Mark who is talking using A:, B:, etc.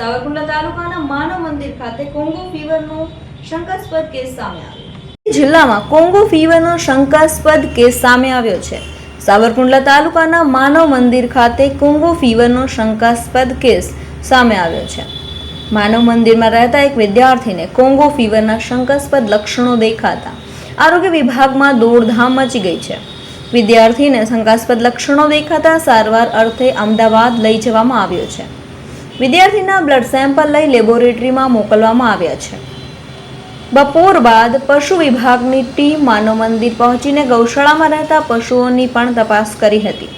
A: સાવરકુંડલા તાલુકાના માનવ મંદિર ખાતે કોંગો ફીવરનો શંકાસ્પદ કેસ સામે આવ્યો. જિલ્લામાં કોંગો ફીવરનો શંકાસ્પદ કેસ સામે આવ્યો છે. સાવરકુંડલા તાલુકાના માનવ મંદિર ખાતે કોંગો ફીવરનો શંકાસ્પદ કેસ સામે આવ્યો છે. માનવ મંદિરમાં રહેતા એક વિદ્યાર્થીને કોંગો ફીવરના શંકાસ્પદ લક્ષણો દેખાતા આરોગ્ય વિભાગમાં દોડધામ મચી ગઈ છે. વિદ્યાર્થીને શંકાસ્પદ લક્ષણો દેખાતા સારવાર અર્થે અમદાવાદ લઈ જવામાં આવ્યો છે. વિદ્યાર્થીના બ્લડ સેમ્પલ લઈ લેબોરેટરીમાં મોકલવામાં આવ્યા છે. બપોર બાદ પશુ વિભાગની ટીમ માનવ મંદિર પહોંચીને ગૌશાળામાં રહેતા પશુઓની પણ તપાસ કરી હતી.